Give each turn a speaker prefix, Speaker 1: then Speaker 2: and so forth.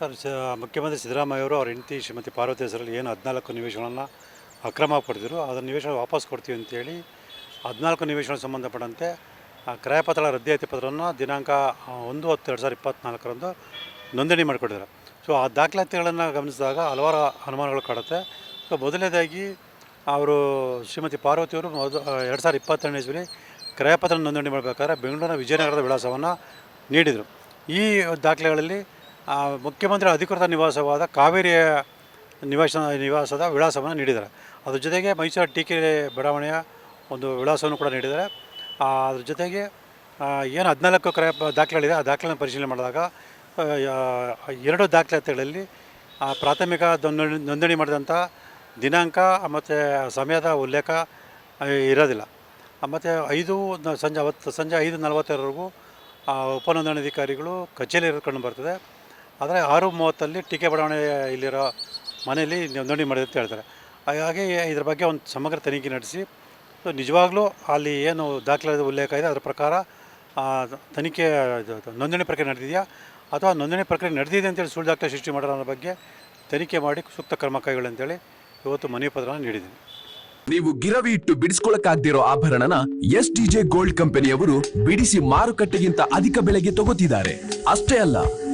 Speaker 1: Sir ಸ ಮುಖ್ಯಮಂತ್ರಿ ಸಿದ್ದರಾಮಯ್ಯವರು ಅವ್ರ ಹೆಂಡತಿ ಶ್ರೀಮತಿ ಪಾರ್ವತಿ ಹೆಸರಲ್ಲಿ ಏನು ಹದಿನಾಲ್ಕು ನಿವೇಶನಗಳನ್ನು ಅಕ್ರಮ ಪಡೆದಿರು ಅದನ್ನು ನಿವೇಶನ ವಾಪಸ್ ಕೊಡ್ತೀವಿ ಅಂತೇಳಿ ಹದಿನಾಲ್ಕು ನಿವೇಶನ ಸಂಬಂಧಪಟ್ಟಂತೆ, ಆ ಕ್ರಯಪತ್ರ ರದ್ದತಿ ಪತ್ರವನ್ನು ದಿನಾಂಕ ಒಂದು ಹತ್ತು ಎರಡು ಸಾವಿರದ ಇಪ್ಪತ್ತ್ನಾಲ್ಕರಂದು ನೋಂದಣಿ ಮಾಡಿಕೊಟ್ಟಿದ್ದಾರೆ. ಸೊ ಆ ದಾಖಲಾತಿಗಳನ್ನು ಗಮನಿಸಿದಾಗ ಹಲವಾರು ಅನುಮಾನಗಳು ಕಾಡುತ್ತೆ. ಸೊ ಮೊದಲನೇದಾಗಿ ಅವರು ಶ್ರೀಮತಿ ಪಾರ್ವತಿಯವರು ಮೊದಲು ಎರಡು ಸಾವಿರದ ಇಪ್ಪತ್ತೆರಡನೇ ಇಸ್ವಿಲಿ ಕ್ರಯಪತ್ರ ನೋಂದಣಿ ಮಾಡಬೇಕಾದ್ರೆ ಬೆಂಗಳೂರಿನ ವಿಜಯನಗರದ ವಿಳಾಸವನ್ನು ನೀಡಿದರು. ಈ ದಾಖಲೆಗಳಲ್ಲಿ ಮುಖ್ಯಮಂತ್ರಿ ಅಧಿಕೃತ ನಿವಾಸವಾದ ಕಾವೇರಿಯ ನಿವಾಸ ನಿವಾಸದ ವಿಳಾಸವನ್ನು ನೀಡಿದ್ದಾರೆ. ಅದ್ರ ಜೊತೆಗೆ ಮೈಸೂರು ಟಿ ಕೆ ಬಡಾವಣೆಯ ಒಂದು ವಿಳಾಸವನ್ನು ಕೂಡ ನೀಡಿದ್ದಾರೆ. ಅದ್ರ ಜೊತೆಗೆ ಏನು ಹದಿನಾಲ್ಕು ಕ್ರಯ ದಾಖಲೆಗಳಿದೆ, ಆ ದಾಖಲೆಯನ್ನು ಪರಿಶೀಲನೆ ಮಾಡಿದಾಗ ಎರಡು ದಾಖಲಾತಿಗಳಲ್ಲಿ ಪ್ರಾಥಮಿಕ ನೋಂದಣಿ ನೋಂದಣಿ ಮಾಡಿದಂಥ ದಿನಾಂಕ, ಮತ್ತು ಸಮಯದ ಉಲ್ಲೇಖ ಇರೋದಿಲ್ಲ. ಮತ್ತು ಐದು ಸಂಜೆ ಅವತ್ತು ಸಂಜೆ ಐದು ನಲವತ್ತರವರೆಗೂ ಉಪನೋಂದಣಾಧಿಕಾರಿಗಳು ಕಚೇರಿ ಕಂಡು ಬರ್ತದೆ. ಆದರೆ ಆರು ಮೂವತ್ತಲ್ಲಿ ಟಿ ಕೆ ಬಡಾವಣೆ ಇಲ್ಲಿರೋ ಮನೆಯಲ್ಲಿ ನೋಂದಣಿ ಮಾಡಿದೆ ಅಂತ ಹೇಳ್ತಾರೆ. ಹಾಗಾಗಿ ಇದ್ರ ಬಗ್ಗೆ ಒಂದು ಸಮಗ್ರ ತನಿಖೆ ನಡೆಸಿ. ನಿಜವಾಗ್ಲೂ ಅಲ್ಲಿ ಏನು ದಾಖಲಾದ ಉಲ್ಲೇಖ ಇದೆ, ಅದರ ಪ್ರಕಾರ ತನಿಖೆ ನೋಂದಣಿ ಪ್ರಕ್ರಿಯೆ ನಡೆದಿದೆಯಾ? ಅಥವಾ ನೋಂದಣಿ ಪ್ರಕ್ರಿಯೆ ನಡೆದಿದೆ ಅಂತೇಳಿ ಸುಳ್ಳು ದಾಖಲೆ ಸೃಷ್ಟಿ ಮಾಡೋದ್ರ ಬಗ್ಗೆ ತನಿಖೆ ಮಾಡಿ ಸೂಕ್ತ ಕ್ರಮ ಕೈಗೊಳ್ಳಿ ಅಂತೇಳಿ ಇವತ್ತು ಮನವಿ ಪತ್ರವನ್ನು ನೀಡಿದ್ದೀನಿ.
Speaker 2: ನೀವು ಗಿರವಿ ಇಟ್ಟು ಬಿಡಿಸ್ಕೊಳಕ್ಕಾಗ್ದಿರೋ ಆಭರಣನ ಎಸ್ ಡಿಜೆ ಗೋಲ್ಡ್ ಕಂಪನಿಯವರು ಬಿಡಿಸಿ ಮಾರುಕಟ್ಟೆಗಿಂತ ಅಧಿಕ ಬೆಲೆಗೆ ತಗೋತಿದ್ದಾರೆ. ಅಷ್ಟೇ ಅಲ್ಲ